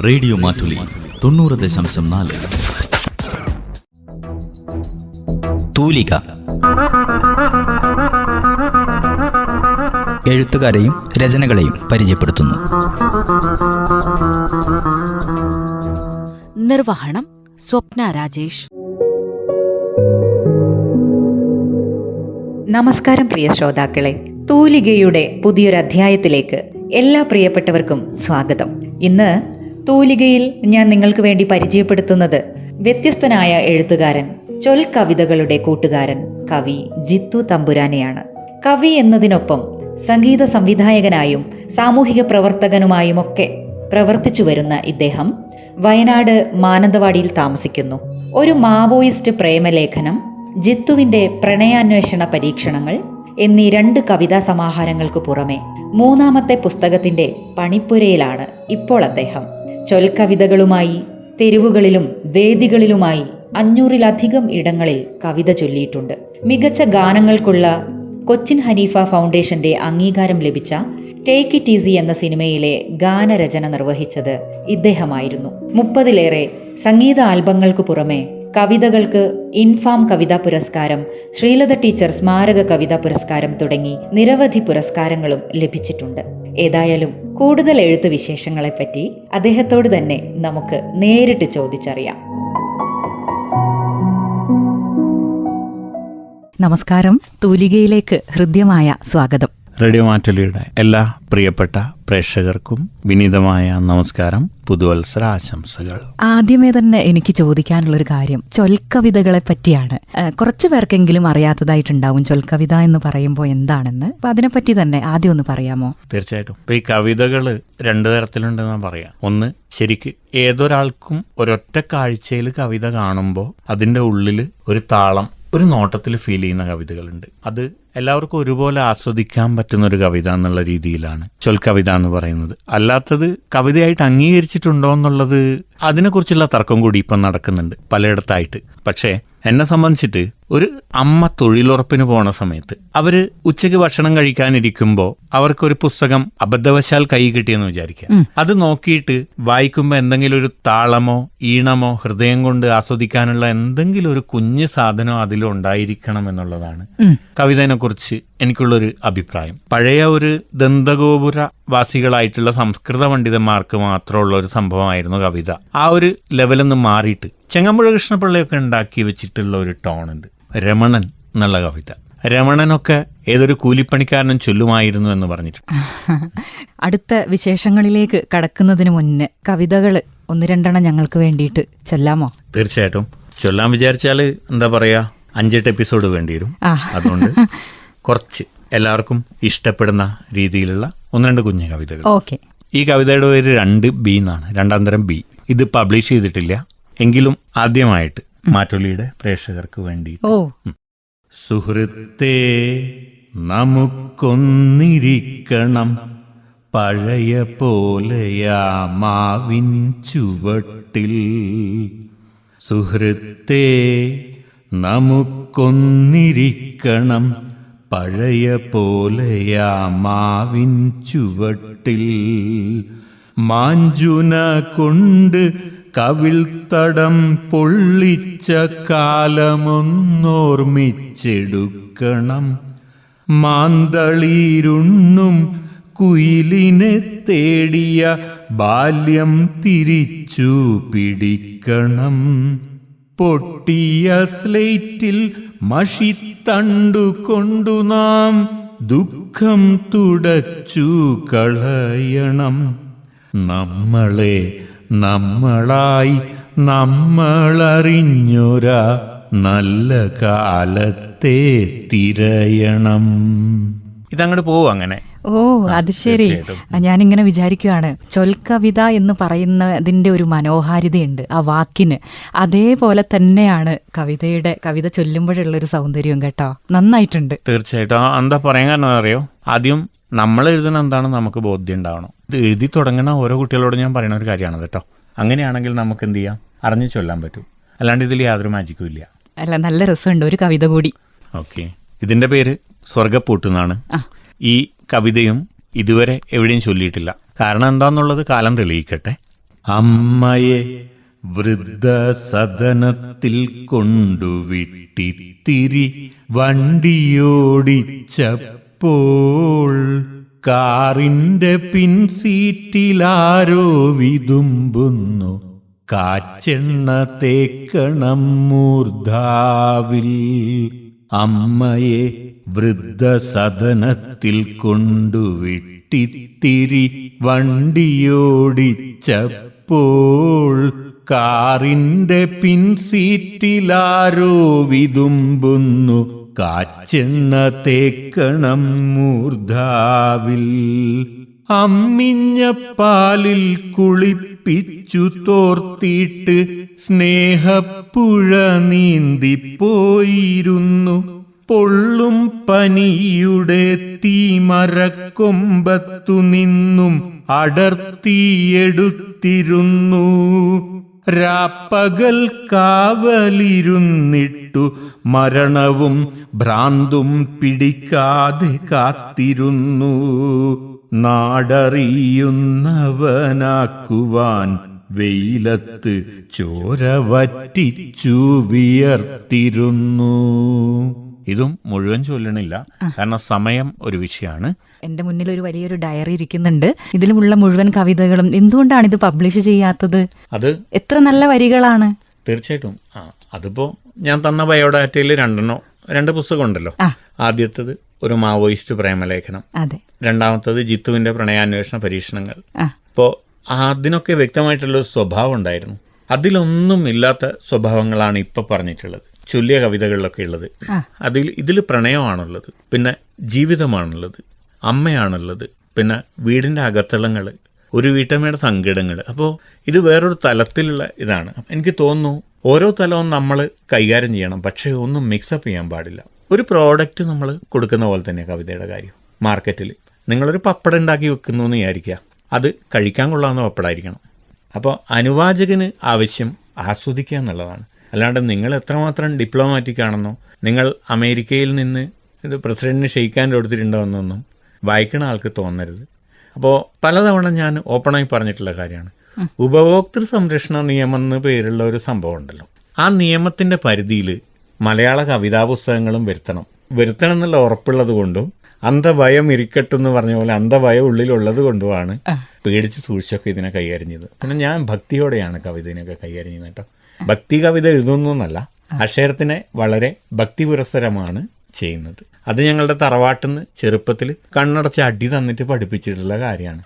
Radio Mattoli തൊണ്ണൂറ് ദശാംശം നാല്. തൂലിക. എഴുത്തുകാരെയും രചനകളെയും പരിചയപ്പെടുത്തുന്നു. നിർവഹണം സ്വപ്ന രാജേഷ്. നമസ്കാരം പ്രിയ ശ്രോതാക്കളെ. തൂലികയുടെ പുതിയൊരു അധ്യായത്തിലേക്ക് എല്ലാ പ്രിയപ്പെട്ടവർക്കും സ്വാഗതം. ഇന്ന് തൂലികയിൽ ഞാൻ നിങ്ങൾക്ക് വേണ്ടി പരിചയപ്പെടുത്തുന്നത് വ്യത്യസ്തനായ എഴുത്തുകാരൻ ചൊൽ കവിതകളുടെ കൂട്ടുകാരൻ കവി ജിത്തു തമ്പുരാനെയാണ്. കവി എന്നതിനൊപ്പം സംഗീത സംവിധായകനായും സാമൂഹിക പ്രവർത്തകനുമായുമൊക്കെ പ്രവർത്തിച്ചു വരുന്ന ഇദ്ദേഹം വയനാട് മാനന്തവാടിയിൽ താമസിക്കുന്നു. ഒരു മാവോയിസ്റ്റ് പ്രേമലേഖനം ജിത്തുവിന്റെ പ്രണയാന്വേഷണ പരീക്ഷണങ്ങൾ എന്നീ രണ്ട് കവിതാ സമാഹാരങ്ങൾക്ക് പുറമെ മൂന്നാമത്തെ പുസ്തകത്തിന്റെ പണിപ്പുരയിലാണ് ഇപ്പോൾ അദ്ദേഹം. ചൊൽക്കവിതകളുമായി തെരുവുകളിലും വേദികളിലുമായി അഞ്ഞൂറിലധികം ഇടങ്ങളിൽ കവിത ചൊല്ലിയിട്ടുണ്ട്. മികച്ച ഗാനങ്ങൾക്കുള്ള കൊച്ചിൻ ഹനീഫ ഫൗണ്ടേഷന്റെ അംഗീകാരം ലഭിച്ച ടേക്ക് ഇറ്റ് ഈസി എന്ന സിനിമയിലെ ഗാനരചന നിർവഹിച്ചത് ഇദ്ദേഹമായിരുന്നു. മുപ്പതിലേറെ സംഗീത ആൽബങ്ങൾക്ക് പുറമെ കവിതകൾക്ക് ഇൻഫാം കവിതാ പുരസ്കാരം ശ്രീലത ടീച്ചർ സ്മാരക കവിതാ പുരസ്കാരം തുടങ്ങി നിരവധി പുരസ്കാരങ്ങളും ലഭിച്ചിട്ടുണ്ട്. ഏതായാലും കൂടുതൽ എഴുത്ത് വിശേഷങ്ങളെപ്പറ്റി അദ്ദേഹത്തോട് തന്നെ നമുക്ക് നേരിട്ട് ചോദിച്ചറിയാം. നമസ്കാരം. തൂലികയിലേക്ക് ഹൃദ്യമായ സ്വാഗതം. റേഡിയോ മാറ്റലിയുടെ എല്ലാ പ്രിയപ്പെട്ട പ്രേക്ഷകർക്കും വിനീതമായ നമസ്കാരം പുതുവത്സര ആശംസകൾ. ആദ്യമേ തന്നെ എനിക്ക് ചോദിക്കാനുള്ള ഒരു കാര്യം. ചൊൽക്കവിതകളെ പറ്റിയാണ്. കുറച്ചു പേർക്കെങ്കിലും അറിയാത്തതായിട്ടുണ്ടാവും ചൊൽക്കവിത എന്ന് പറയുമ്പോൾ എന്താണെന്ന്. അപ്പൊ അതിനെപ്പറ്റി തന്നെ ആദ്യം ഒന്ന് പറയാമോ? തീർച്ചയായിട്ടും. ഇപ്പൊ ഈ കവിതകൾ രണ്ടു തരത്തിലുണ്ടെന്ന് പറയാം. ഒന്ന് ശരിക്ക് ഏതൊരാൾക്കും ഒരൊറ്റ കാഴ്ചയിൽ കവിത കാണുമ്പോൾ അതിന്റെ ഉള്ളിൽ ഒരു താളം ഒരു നോട്ടത്തിൽ ഫീൽ ചെയ്യുന്ന കവിതകളുണ്ട്. അത് എല്ലാവർക്കും ഒരുപോലെ ആസ്വദിക്കാൻ പറ്റുന്ന ഒരു കവിത എന്നുള്ള രീതിയിലാണ്. ചൊൽക്കവിത എന്ന് പറയുന്നത്. അല്ലാത്തത് കവിതയായിട്ട് അംഗീകരിച്ചിട്ടുണ്ടോ എന്നുള്ളത് അതിനെക്കുറിച്ചുള്ള തർക്കം കൂടി ഇപ്പം നടക്കുന്നുണ്ട് പലയിടത്തായിട്ട്. പക്ഷേ എന്നെ സംബന്ധിച്ചിട്ട് ഒരു അമ്മ തൊഴിലുറപ്പിന് പോണ സമയത്ത് അവർ ഉച്ചയ്ക്ക് ഭക്ഷണം കഴിക്കാനിരിക്കുമ്പോൾ അവർക്കൊരു പുസ്തകം അബദ്ധവശാൽ കൈ കിട്ടിയെന്ന് വിചാരിക്കുക. അത് നോക്കിയിട്ട് വായിക്കുമ്പോൾ എന്തെങ്കിലും ഒരു താളമോ ഈണമോ ഹൃദയം കൊണ്ട് ആസ്വദിക്കാനുള്ള എന്തെങ്കിലും ഒരു കുഞ്ഞു സാധനം അതിലുണ്ടായിരിക്കണം എന്നുള്ളതാണ് കവിതയെ കുറിച്ച് എനിക്കുള്ളൊരു അഭിപ്രായം. പഴയ ഒരു ദന്തഗോപുര വാസികളായിട്ടുള്ള സംസ്കൃത പണ്ഡിതന്മാർക്ക് മാത്രമുള്ള ഒരു സംഭവമായിരുന്നു കവിത. ആ ഒരു ലെവലിൽ നിന്ന് മാറിയിട്ട് ചെങ്ങമ്പുഴ കൃഷ്ണപിള്ളയൊക്കെ ഉണ്ടാക്കി വെച്ചിട്ടുള്ള ഒരു ടോണുണ്ട്. രമണൻ എന്നുള്ള കവിത. രമണനൊക്കെ ഏതൊരു കൂലിപ്പണിക്കാരനും ചൊല്ലുമായിരുന്നു എന്ന് പറഞ്ഞിട്ടുണ്ട് അടുത്ത വിശേഷങ്ങളിലേക്ക് കടക്കുന്നതിന് മുന്നേ കവിതകൾ ഒന്ന് രണ്ടെണ്ണം ഞങ്ങൾക്ക് വേണ്ടിയിട്ട് ചൊല്ലാമോ? തീർച്ചയായിട്ടും. ചൊല്ലാൻ വിചാരിച്ചാൽ എന്താ പറയാ അഞ്ചെട്ട് എപ്പിസോഡ് വേണ്ടി വരും. അതുകൊണ്ട് കുറച്ച് എല്ലാവർക്കും ഇഷ്ടപ്പെടുന്ന രീതിയിലുള്ള ഒന്ന് രണ്ട് കുഞ്ഞു കവിതകൾ. ഓക്കെ. ഈ കവിതയുടെ പേര് രണ്ട് ബി എന്നാണ്. രണ്ടാം തരം ബി. ഇത് പബ്ലിഷ് ചെയ്തിട്ടില്ല. എങ്കിലും ആദ്യമായിട്ട് മാറ്റൊലിയുടെ പ്രേക്ഷകർക്ക് വേണ്ടി ഓ. സുഹൃത്തേ നമുക്കൊന്നിരിക്കണം. പഴയ പോലെയാ മാവിൻ ചുവട്ടിൽ. സുഹൃത്തേ നമുക്കൊന്നിരിക്കണം. പഴയ പോലെയാ മാവിൻ ചുവട്ടിൽ. മാഞ്ചുന കൊണ്ട് കവിൾത്തടം പൊള്ളിച്ച കാലമൊന്നോർമ്മിച്ചെടുക്കണം. മാന്തളീരുണ്ണും കുയിലിനെ തേടിയ ബാല്യം തിരിച്ചു പിടിക്കണം. പൊട്ടിയ സ്ലേറ്റിൽ മഷിത്തണ്ടു കൊണ്ടു നാം ദുഃഖം തുടച്ചു കളയണം. നമ്മളെ നമ്മളായി നമ്മളറിഞ്ഞൊരാ നല്ല കാലത്തെ തിരയണം. ഇതങ്ങോട്ട് പോവും അങ്ങനെ? ഓ അത് ശരി. ഞാനിങ്ങനെ വിചാരിക്കുകയാണ് ചൊൽക്കവിത എന്ന് പറയുന്നതിന്റെ ഒരു മനോഹാരിതയുണ്ട് ആ വാക്കിന്. അതേപോലെ തന്നെയാണ് കവിതയുടെ കവിത ചൊല്ലുമ്പോഴുള്ള ഒരു സൗന്ദര്യം കേട്ടോ. നന്നായിട്ടുണ്ട്. തീർച്ചയായിട്ടും. എന്താ പറയാൻ കാരണം അറിയോ? ആദ്യം നമ്മൾ എഴുതുന്ന എന്താണ് നമുക്ക് ബോധ്യം ഉണ്ടാവണം. ഇത് എഴുതി തുടങ്ങുന്ന ഓരോ കുട്ടികളോടും ഞാൻ പറയുന്ന ഒരു കാര്യമാണ് കേട്ടോ. അങ്ങനെയാണെങ്കിൽ നമുക്ക് എന്ത് ചെയ്യാം? അറിഞ്ഞു ചൊല്ലാൻ പറ്റും. അല്ലാണ്ട് ഇതിൽ യാതൊരു മാജിക്കും ഇല്ല. അല്ല നല്ല രസമുണ്ട്. ഒരു കവിത കൂടി. ഓക്കെ. ഇതിന്റെ പേര് സ്വർഗപ്പൂട്ടുന്നാണ് ഈ കവിതയും ഇതുവരെ എവിടെയും ചൊല്ലിയിട്ടില്ല. കാരണം എന്താന്നുള്ളത് കാലം തെളിയിക്കട്ടെ. അമ്മയെ വൃദ്ധ വൃദ്ധസദനത്തിൽ കൊണ്ടുവിട്ടിത്തിരി വണ്ടിയോടിച്ചപ്പോൾ കാറിന്റെ പിൻസീറ്റിലാരോ വിതുമ്പുന്നു. കാച്ചെണ്ണ തേക്കണം മൂർധാവിൽ. അമ്മയെ വൃദ്ധസദനത്തിൽ കൊണ്ടുവിട്ടിത്തിരി വണ്ടിയോടിച്ചപ്പോൾ കാറിന്റെ പിൻസീറ്റിലാരോ വിതുമ്പുന്നു. കാച്ചെണ്ണ തേക്കണം മൂർധാവിൽ. അമ്മിഞ്ഞ പാലിൽ കുളിപ്പിച്ചു തോർത്തിട്ട് സ്നേഹപ്പുഴ നീന്തിപ്പോയിരുന്നു. പൊള്ളും പനിയുടെ തീമരക്കൊമ്പത്തു നിന്നും അടർത്തിയെടുത്തിരുന്നു. രാപ്പകൽ കാവലിരുന്നിട്ടു മരണവും ഭ്രാന്തും പിടിക്കാതെ കാത്തിരുന്നു. നാടറിയുന്നവനാക്കുവാൻ വെയിലത്ത് ചോര വറ്റിച്ചു വിയർത്തിരുന്നു. ഇതും മുഴുവൻ ചൊല്ലണില്ല. കാരണം സമയം ഒരു വിഷയമാണ്. എന്റെ മുന്നിൽ ഒരു വലിയൊരു ഡയറി ഇരിക്കുന്നുണ്ട്. ഇതിലുമുള്ള മുഴുവൻ കവിതകളും എന്തുകൊണ്ടാണ് ഇത് പബ്ലിഷ് ചെയ്യാത്തത്? അത് എത്ര നല്ല വരികളാണ്. തീർച്ചയായിട്ടും. ആ അതിപ്പോ ഞാൻ തന്ന ബയോഡാറ്റയിൽ രണ്ടെണ്ണോ രണ്ട് പുസ്തകം ഉണ്ടല്ലോ ആദ്യത്തത് ഒരു മാവോയിസ്റ്റ് പ്രേമലേഖനം. അതെ. രണ്ടാമത്തത് ജിത്തുവിന്റെ പ്രണയാന്വേഷണ പരീക്ഷണങ്ങൾ. അപ്പോ അപ്പോൾ അതിനൊക്കെ വ്യക്തമായിട്ടുള്ള സ്വഭാവം ഉണ്ടായിരുന്നു. അതിലൊന്നും ഇല്ലാത്ത സ്വഭാവങ്ങളാണ് ഇപ്പൊ പറഞ്ഞിട്ടുള്ളത്. ചൊല്ലിയ കവിതകളിലൊക്കെ ഉള്ളത്. അതിൽ ഇതിൽ പ്രണയമാണുള്ളത്. പിന്നെ ജീവിതമാണുള്ളത്. അമ്മയാണുള്ളത്. പിന്നെ വീടിന്റെ അകത്തളങ്ങൾ ഒരു വീട്ടമ്മയുടെ സങ്കടങ്ങൾ അപ്പോൾ ഇത് വേറൊരു തലത്തിലുള്ള ഇതാണ്. എനിക്ക് തോന്നുന്നു ഓരോ തലവും നമ്മൾ കൈകാര്യം ചെയ്യണം. പക്ഷേ ഒന്നും മിക്സപ്പ് ചെയ്യാൻ പാടില്ല. ഒരു പ്രോഡക്റ്റ് നമ്മൾ കൊടുക്കുന്ന പോലെ തന്നെ കവിതയുടെ കാര്യം. മാർക്കറ്റിൽ നിങ്ങളൊരു പപ്പടം ഉണ്ടാക്കി വെക്കുന്നു എന്ന് വിചാരിക്കുക. അത് കഴിക്കാൻ കൊള്ളാവുന്ന പപ്പടമായിരിക്കണം അപ്പോൾ അനുവാചകന് ആവശ്യം ആസ്വദിക്കുക എന്നുള്ളതാണ്. അല്ലാണ്ട് നിങ്ങൾ എത്രമാത്രം ഡിപ്ലോമാറ്റിക് ആണെന്നോ നിങ്ങൾ അമേരിക്കയിൽ നിന്ന് ഇത് പ്രസിഡന്റിന് ഷെയ്ക്കാൻ കൊടുത്തിട്ടുണ്ടോ എന്നൊന്നും വായിക്കുന്ന ആൾക്ക് തോന്നരുത്. അപ്പോൾ പലതവണ ഞാൻ ഓപ്പണായി പറഞ്ഞിട്ടുള്ള കാര്യമാണ്. ഉപഭോക്തൃ സംരക്ഷണ നിയമം എന്ന് പേരുള്ള ഒരു സംഭവം ഉണ്ടല്ലോ. ആ നിയമത്തിന്റെ പരിധിയിൽ മലയാള കവിതാ പുസ്തകങ്ങളും വരുത്തണം. വരുത്തണം എന്നുള്ള ഉറപ്പുള്ളത് കൊണ്ടും അന്ധഭയം ഇരിക്കട്ടെ എന്ന് പറഞ്ഞ പോലെ അന്ധഭയം ഉള്ളിലുള്ളത് കൊണ്ടുമാണ് പേടിച്ച് സൂക്ഷിച്ചൊക്കെ ഇതിനെ കൈകാര്യം ചെയ്തത്. പിന്നെ ഞാൻ ഭക്തിയോടെയാണ് കവിതയൊക്കെ കൈകാര്യം ചെയ്യുന്നത് കേട്ടോ. ഭക്തി കവിത എഴുതുന്നല്ല അക്ഷരത്തിനെ വളരെ ഭക്തി പുരസ്സരമാണ് ചെയ്യുന്നത്. അത് ഞങ്ങളുടെ തറവാട്ടിൽ നിന്ന് ചെറുപ്പത്തിൽ കണ്ണടച്ച് അടി തന്നിട്ട് പഠിപ്പിച്ചിട്ടുള്ള കാര്യമാണ്.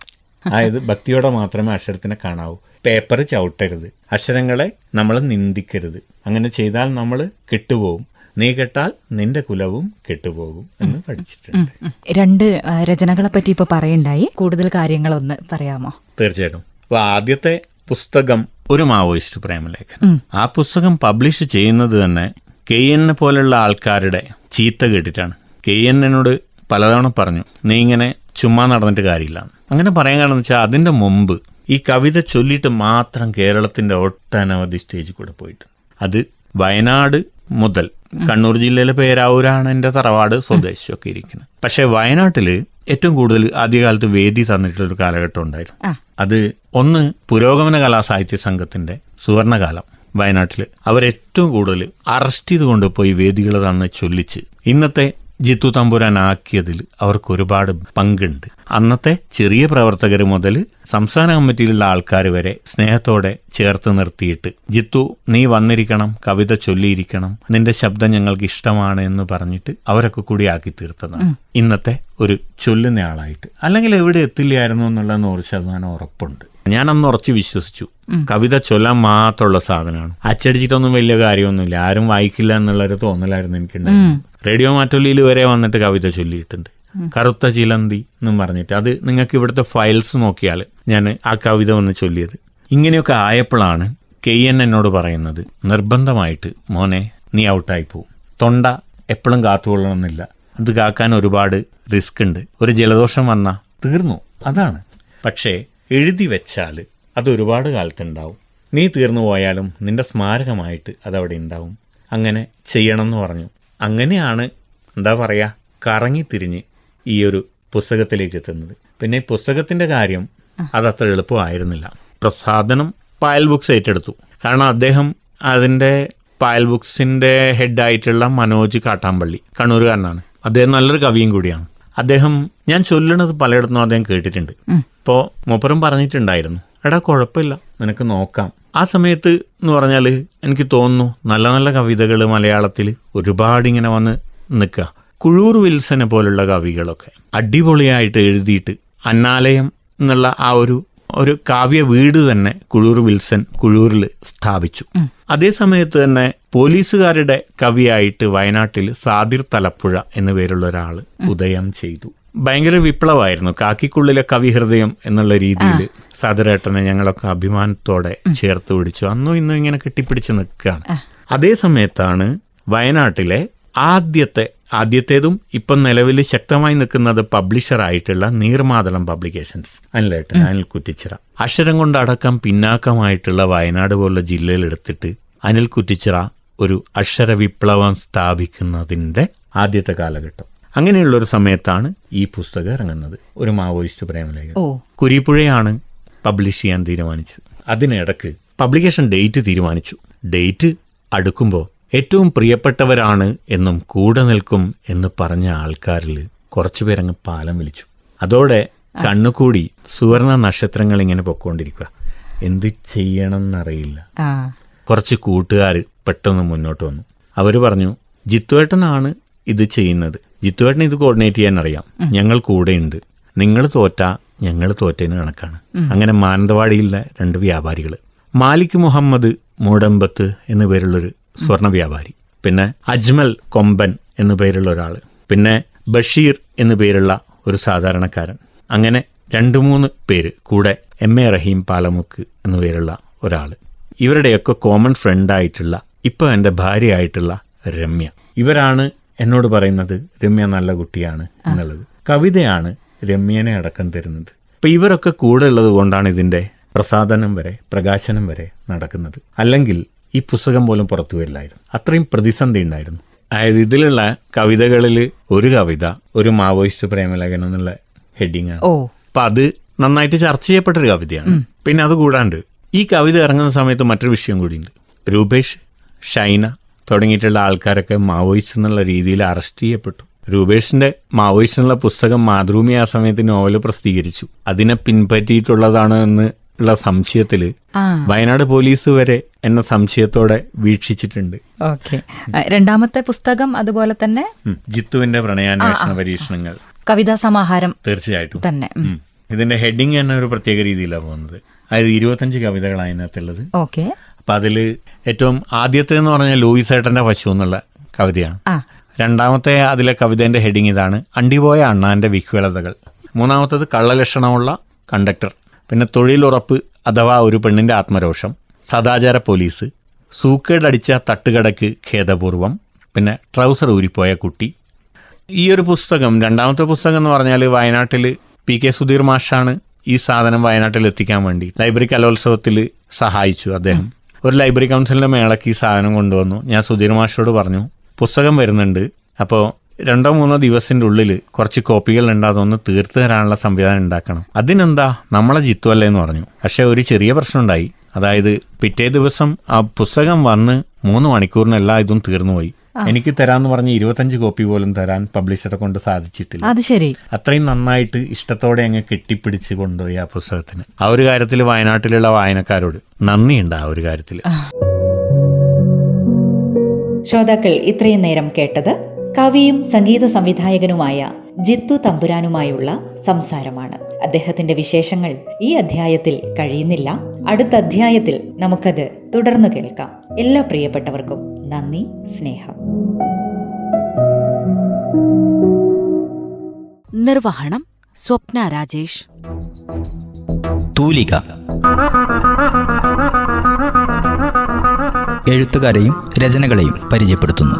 അതായത് ഭക്തിയോടെ മാത്രമേ അക്ഷരത്തിനെ കാണാവൂ. പേപ്പർ ചവിട്ടരുത്. അക്ഷരങ്ങളെ നമ്മൾ നിന്ദിക്കരുത്. അങ്ങനെ ചെയ്താൽ നമ്മൾ കെട്ടുപോകും. നീ കെട്ടാൽ നിന്റെ കുലവും കെട്ടുപോകും എന്ന് പഠിച്ചിട്ടുണ്ട്. രണ്ട് രചനകളെ പറ്റി ഇപ്പൊ പറയണ്ടായി. കൂടുതൽ കാര്യങ്ങളൊന്ന് പറയാമോ? തീർച്ചയായിട്ടും. അപ്പോൾ ആദ്യത്തെ പുസ്തകം ഒരു മാവോയിസ്റ്റ് പ്രേമലേഖനം. ആ പുസ്തകം പബ്ലിഷ് ചെയ്യുന്നത് തന്നെ കെ എന്നെ പോലുള്ള ആൾക്കാരുടെ ചീത്ത കേട്ടിട്ടാണ്. കെ എന്നോട് പലതവണ പറഞ്ഞു നീ ഇങ്ങനെ ചുമ്മാ നടന്നിട്ട് കാര്യമില്ല. അങ്ങനെ പറയാൻ കാരണം വെച്ചാൽ അതിന്റെ മുമ്പ് ഈ കവിത ചൊല്ലിയിട്ട് മാത്രം കേരളത്തിന്റെ ഒട്ടനവധി സ്റ്റേജിൽ കൂടെ പോയിട്ട് അത് വയനാട് മുതൽ. കണ്ണൂർ ജില്ലയിലെ പേരാവൂരാണ് എന്റെ തറവാട് സ്വദേശിയൊക്കെ ഇരിക്കുന്നത്. പക്ഷേ വയനാട്ടിൽ ഏറ്റവും കൂടുതൽ ആദ്യകാലത്ത് വേദി തന്നിട്ടുള്ളൊരു കാലഘട്ടം ഉണ്ടായിരുന്നു. അത് ഒന്ന് പുരോഗമന കലാസാഹിത്യ സംഘത്തിന്റെ സുവർണകാലം വയനാട്ടിൽ അവരേറ്റവും കൂടുതൽ അറസ്റ്റ് ചെയ്ത് കൊണ്ടുപോയി വേദികൾ തന്ന് ചൊല്ലിച്ച് ഇന്നത്തെ ജിത്തു തമ്പുരാനാക്കിയതിൽ അവർക്ക് ഒരുപാട് പങ്കുണ്ട്. അന്നത്തെ ചെറിയ പ്രവർത്തകർ മുതൽ സംസ്ഥാന കമ്മിറ്റിയിലുള്ള ആൾക്കാർ വരെ സ്നേഹത്തോടെ ചേർത്ത് നിർത്തിയിട്ട് ജിത്തു നീ വന്നിരിക്കണം കവിത ചൊല്ലിയിരിക്കണം നിന്റെ ശബ്ദം ഞങ്ങൾക്ക് ഇഷ്ടമാണ് എന്ന് പറഞ്ഞിട്ട് അവരൊക്കെ കൂടി ആക്കി തീർത്തതാണ്. ഇന്നത്തെ ഒരു ചൊല്ലുന്ന ആളായിട്ട്. അല്ലെങ്കിൽ എവിടെ എത്തില്ലായിരുന്നു എന്നുള്ള നൂറ് ശതമാനം ഉറപ്പുണ്ട്. ഞാൻ അന്ന് ഉറച്ചു വിശ്വസിച്ചു. കവിത ചൊല്ലാൻ മാത്രമുള്ള സാധനമാണ്. അച്ചടിച്ചിട്ടൊന്നും വലിയ കാര്യമൊന്നുമില്ല. ആരും വായിക്കില്ല എന്നുള്ളൊരു തോന്നലായിരുന്നു എനിക്കുണ്ടായിരുന്നത്. റേഡിയോ മാറ്റൊല്ലിയിൽ വരെ വന്നിട്ട് കവിത ചൊല്ലിയിട്ടുണ്ട്. കറുത്ത ചിലന്തി എന്നും പറഞ്ഞിട്ട്. അത് നിങ്ങൾക്ക് ഇവിടുത്തെ ഫയൽസ് നോക്കിയാൽ ഞാൻ ആ കവിത ഒന്ന് ചൊല്ലിയത്. ഇങ്ങനെയൊക്കെ ആയപ്പോഴാണ് കെ എൻ എന്നോട് പറയുന്നത് നിർബന്ധമായിട്ട് മോനെ നീ ഔട്ടായി പോവും തൊണ്ട എപ്പോഴും കാത്തുകൊള്ളണമെന്നില്ല. അത് കാക്കാൻ ഒരുപാട് റിസ്ക് ഉണ്ട്. ഒരു ജലദോഷം വന്നാൽ തീർന്നു. അതാണ്. പക്ഷേ എഴുതി വെച്ചാൽ അത് ഒരുപാട് കാലത്തുണ്ടാവും. നീ തീർന്നു പോയാലും നിന്റെ സ്മാരകമായിട്ട് അതവിടെ ഉണ്ടാവും. അങ്ങനെ ചെയ്യണമെന്ന് പറഞ്ഞു. അങ്ങനെയാണ് എന്താ പറയുക കറങ്ങിത്തിരിഞ്ഞ് ഈ ഒരു പുസ്തകത്തിലേക്ക് എത്തുന്നത്. പിന്നെ പുസ്തകത്തിന്റെ കാര്യം അതത്ര എളുപ്പമായിരുന്നില്ല. പ്രസാദനം പായൽ ബുക്സ് ഏറ്റെടുത്തു. കാരണം അദ്ദേഹം അതിന്റെ പായൽ ബുക്സിന്റെ ഹെഡായിട്ടുള്ള മനോജ് കാട്ടാമ്പള്ളി കണ്ണൂരുകാരനാണ്. അദ്ദേഹം നല്ലൊരു കവിയും കൂടിയാണ്. അദ്ദേഹം ഞാൻ ചൊല്ലണത് പലയിടത്തും അദ്ദേഹം കേട്ടിട്ടുണ്ട്. ഇപ്പോൾ മൂപ്പറും പറഞ്ഞിട്ടുണ്ടായിരുന്നു. എടാ കുഴപ്പമില്ല നിനക്ക് നോക്കാം. ആ സമയത്ത് എന്ന് പറഞ്ഞാൽ എനിക്ക് തോന്നുന്നു നല്ല നല്ല കവിതകൾ മലയാളത്തിൽ ഒരുപാട് ഇങ്ങനെ വന്ന് നിൽക്കുക. കുഴൂർ വിൽസനെ പോലുള്ള കവികളൊക്കെ അടിപൊളിയായിട്ട് എഴുതിയിട്ട് അന്നാലയം എന്നുള്ള ആ ഒരു ഒരു കാവ്യ വീട് തന്നെ കുഴൂർ വിൽസൺ കുഴൂരിൽ സ്ഥാപിച്ചു. അതേ സമയത്ത് തന്നെ പോലീസുകാരുടെ കവിയായിട്ട് വയനാട്ടിൽ സാദിർ തലപ്പുഴ എന്നു പേരുള്ള ഒരാൾ ഉദയം ചെയ്തു. ഭയങ്കര വിപ്ലവമായിരുന്നു. കാക്കിക്കുള്ളിലെ കവിഹൃദയം എന്നുള്ള രീതിയിൽ സാദരേട്ടനെ ഞങ്ങളൊക്കെ അഭിമാനത്തോടെ ചേർത്ത് പിടിച്ചു. അന്നും ഇന്നും ഇങ്ങനെ കെട്ടിപ്പിടിച്ച് നിൽക്കുകയാണ്. അതേ സമയത്താണ് വയനാട്ടിലെ ആദ്യത്തെ ആദ്യത്തേതും ഇപ്പം നിലവിൽ ശക്തമായി നിൽക്കുന്നത് പബ്ലിഷറായിട്ടുള്ള നീർമാതളം പബ്ലിക്കേഷൻസ് അനിലേട്ടൻ അനിൽ കുറ്റിച്ചിറ. അക്ഷരം കൊണ്ടടക്കം പിന്നാക്കമായിട്ടുള്ള വയനാട് പോലുള്ള ജില്ലയിൽ എടുത്തിട്ട് അനിൽ കുറ്റിച്ചിറ ഒരു അക്ഷര വിപ്ലവം സ്ഥാപിക്കുന്നതിന്റെ ആദ്യത്തെ കാലഘട്ടം. അങ്ങനെയുള്ള ഒരു സമയത്താണ് ഈ പുസ്തകം ഇറങ്ങുന്നത്. ഒരു മാവോയിസ്റ്റ് പ്രേമലേഖനം കുരിപ്പുഴയാണ് പബ്ലിഷ് ചെയ്യാൻ തീരുമാനിച്ചത്. അതിനിടക്ക് പബ്ലിക്കേഷൻ ഡേറ്റ് തീരുമാനിച്ചു. ഡേറ്റ് അടുക്കുമ്പോൾ ഏറ്റവും പ്രിയപ്പെട്ടവരാണ് എന്നും കൂടെ നിൽക്കും എന്ന് പറഞ്ഞ ആൾക്കാരിൽ കുറച്ചു പേരങ്ങ് പാലം വിളിച്ചു. അതോടെ കണ്ണുകൂടി സുവർണ നക്ഷത്രങ്ങൾ ഇങ്ങനെ പൊക്കോണ്ടിരിക്കുക എന്ത് ചെയ്യണം എന്നറിയില്ല കുറച്ച് കൂട്ടുകാർ പെട്ടെന്ന് മുന്നോട്ട് വന്നു. അവർ പറഞ്ഞു ജിത്തുവേട്ടനാണ് ഇത് ചെയ്യുന്നത്. ജിത്തുവേട്ടൻ ഇത് കോർഡിനേറ്റ് ചെയ്യാൻ അറിയാം. ഞങ്ങൾ കൂടെയുണ്ട് നിങ്ങൾ തോറ്റ ഞങ്ങൾ തോറ്റേന് കണക്കാണ്. അങ്ങനെ മാനന്തവാടിയിലെ രണ്ട് വ്യാപാരികൾ മാലിക് മുഹമ്മദ് മൂടമ്പത്ത് എന്നു പേരുള്ളൊരു സ്വർണ വ്യാപാരി പിന്നെ അജ്മൽ കൊമ്പൻ എന്നു പേരുള്ള ഒരാൾ പിന്നെ ബഷീർ എന്നു പേരുള്ള ഒരു സാധാരണക്കാരൻ. അങ്ങനെ രണ്ട് മൂന്ന് പേര് കൂടെ എം എ റഹീം പാലമുക്ക് എന്നു പേരുള്ള ഒരാൾ ഇവരുടെയൊക്കെ കോമൺ ഫ്രണ്ടായിട്ടുള്ള ഇപ്പോൾ എന്റെ ഭാര്യയായിട്ടുള്ള രമ്യ. ഇവരാണ് എന്നോട് പറയുന്നത് രമ്യ നല്ല കുട്ടിയാണ് എന്നുള്ളത്. കവിതയാണ് രമ്യനെ അടക്കം തരുന്നത്. അപ്പം ഇവരൊക്കെ കൂടെ ഉള്ളത് കൊണ്ടാണ് ഇതിന്റെ പ്രസാദനം വരെ പ്രകാശനം വരെ നടക്കുന്നത്. അല്ലെങ്കിൽ ഈ പുസ്തകം പോലും പുറത്തു വരില്ലായിരുന്നു. അത്രയും പ്രതിസന്ധി ഉണ്ടായിരുന്നു. അതായത് ഇതിലുള്ള കവിതകളിൽ ഒരു കവിത ഒരു മാവോയിസ്റ്റ് പ്രേമലേഖനം എന്നുള്ള ഹെഡിങ് ആണ്. ഓ. അപ്പൊ അത് നന്നായിട്ട് ചർച്ച ചെയ്യപ്പെട്ടൊരു കവിതയാണ്. പിന്നെ അത് കൂടാണ്ട് ഈ കവിത ഇറങ്ങുന്ന സമയത്ത് മറ്റൊരു വിഷയം കൂടിയുണ്ട്. രൂപേഷ് ഷൈന തുടങ്ങിയിട്ടുള്ള ആൾക്കാരൊക്കെ മാവോയിസ്റ്റ് എന്നുള്ള രീതിയിൽ അറസ്റ്റ് ചെയ്യപ്പെട്ടു. രൂപേഷിന്റെ മാവോയിസ്റ്റ് എന്നുള്ള പുസ്തകം മാതൃഭൂമി ആ സമയത്ത് നോവൽ പ്രസിദ്ധീകരിച്ചു. അതിനെ പിൻപറ്റിയിട്ടുള്ളതാണ് എന്ന് ഉള്ള സംശയത്തിൽ വയനാട് പോലീസ് വരെ എന്നെ സംശയത്തോടെ വീക്ഷിച്ചിട്ടുണ്ട്. ഓക്കെ. രണ്ടാമത്തെ പുസ്തകം അതുപോലെ തന്നെ? ജിത്തുവിന്റെ പ്രണയാന്വേഷണ പരീക്ഷണങ്ങൾ. കവിതാ സമാഹാരം. തീർച്ചയായിട്ടും. തന്നെ. ഇതിന്റെ ഹെഡിങ് തന്നെ ഒരു പ്രത്യേക രീതിയിലാണ് പോകുന്നത്. അതായത് ഇരുപത്തഞ്ച് കവിതകളാണ് അതിനകത്തുള്ളത്. ഓക്കെ. അപ്പൊ അതിൽ ഏറ്റവും ആദ്യത്തെ എന്ന് പറഞ്ഞാൽ ലൂയിസ് ഏട്ടന്റെ പശു എന്നുള്ള കവിതയാണ്. രണ്ടാമത്തെ അതിലെ കവിതന്റെ ഹെഡിങ് ഇതാണ് അണ്ടിപോയ അണ്ണാന്റെ വിഹ്വലതകൾ. മൂന്നാമത്തത് കള്ളലക്ഷണമുള്ള കണ്ടക്ടർ. പിന്നെ തൊഴിലുറപ്പ് അഥവാ ഒരു പെണ്ണിന്റെ ആത്മരോഷം. സദാചാര പോലീസ് സൂക്കേടടിച്ച തട്ടുകടക്ക് ഖേദപൂർവം പിന്നെ ട്രൗസർ ഊരിപ്പോയ കുട്ടി. ഈ ഒരു പുസ്തകം രണ്ടാമത്തെ പുസ്തകം എന്ന് പറഞ്ഞാൽ വയനാട്ടിൽ പി കെ സുധീർ മാഷാണ് ഈ സാധനം വയനാട്ടിൽ എത്തിക്കാൻ വേണ്ടി ലൈബ്രറി കലോത്സവത്തിൽ സഹായിച്ചു അദ്ദേഹം. ഒരു ലൈബ്രറി കൗൺസിലിന്റെ മേളക്ക് ഈ സാധനം കൊണ്ടുവന്നു. ഞാൻ സുധീർ മാഷോട് പറഞ്ഞു പുസ്തകം വരുന്നുണ്ട്. അപ്പോൾ രണ്ടോ മൂന്നോ ദിവസത്തിന്റെ ഉള്ളിൽ കുറച്ച് കോപ്പികൾ ഉണ്ട്. അതൊന്ന് തീർത്തു തരാനുള്ള സംവിധാനം ഉണ്ടാക്കണം. അതിനെന്താ? നമ്മളെ ജിത്തു അല്ലേ എന്ന് പറഞ്ഞു. പക്ഷേ ഒരു ചെറിയ പ്രശ്നം ഉണ്ടായി. അതായത് പിറ്റേ ദിവസം ആ പുസ്തകം വന്ന് മൂന്ന് മണിക്കൂറിന് എല്ലാ ഇതും തീർന്നുപോയി. എനിക്ക് തരാന്ന് പറഞ്ഞ് ഇരുപത്തഞ്ച് കോപ്പി പോലും തരാൻ പബ്ലിഷറെ കൊണ്ട് സാധിച്ചിട്ടില്ല. അത് ശരി. അത്രയും നന്നായിട്ട് ഇഷ്ടത്തോടെ അങ്ങ് കെട്ടിപ്പിടിച്ച് കൊണ്ടുപോയി ആ പുസ്തകത്തിന്. ആ ഒരു കാര്യത്തിൽ വയനാട്ടിലുള്ള വായനക്കാരോട് നന്ദിയുണ്ട് ആ ഒരു കാര്യത്തിൽ ശ്രോതാക്കൾ ഇത്രയും നേരം കേട്ടത് കവിയും സംഗീത സംവിധായകനുമായ ജിത്തു തമ്പുരാനുമായുള്ള സംസാരമാണ്. അദ്ദേഹത്തിന്റെ വിശേഷങ്ങൾ ഈ അധ്യായത്തിൽ കഴിയുന്നില്ല. അടുത്ത അധ്യായത്തിൽ നമുക്കത് തുടർന്ന് കേൾക്കാം. എല്ലാ പ്രിയപ്പെട്ടവർക്കും നന്ദി സ്നേഹം. നിർവഹണം സ്വപ്ന രാജേഷ്. തൂലിക. എഴുത്തുകാരെയും രചനകളെയും പരിചയപ്പെടുത്തുന്നു.